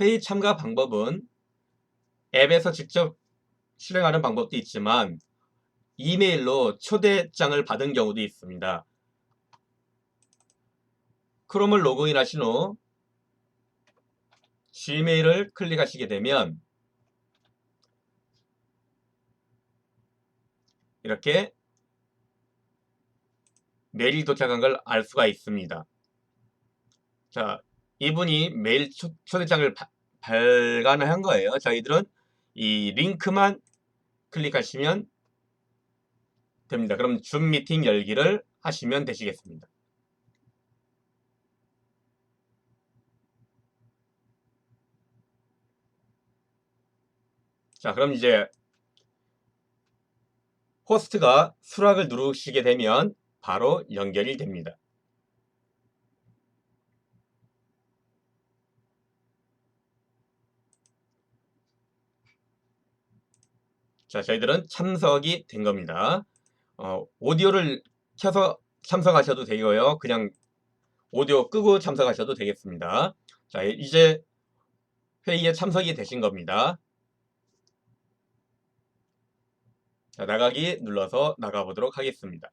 회의 참가 방법은 앱에서 직접 실행하는 방법도 있지만 이메일로 초대장을 받은 경우도 있습니다. 크롬을 로그인 하신 후 Gmail을 클릭하시게 되면 이렇게 메일이 도착한 걸 알 수가 있습니다. 자, 이분이 메일 초, 초대장을 바- 발간한 거예요. 저희들은 이 링크만 클릭하시면 됩니다. 그럼 줌 미팅 열기를 하시면 되시겠습니다. 자, 그럼 이제 호스트가 수락을 누르시게 되면 바로 연결이 됩니다. 자, 저희들은 참석이 된 겁니다. 어, 오디오를 켜서 참석하셔도 되고요. 그냥 오디오 끄고 참석하셔도 되겠습니다. 자, 이제 회의에 참석이 되신 겁니다. 자, 나가기 눌러서 나가보도록 하겠습니다.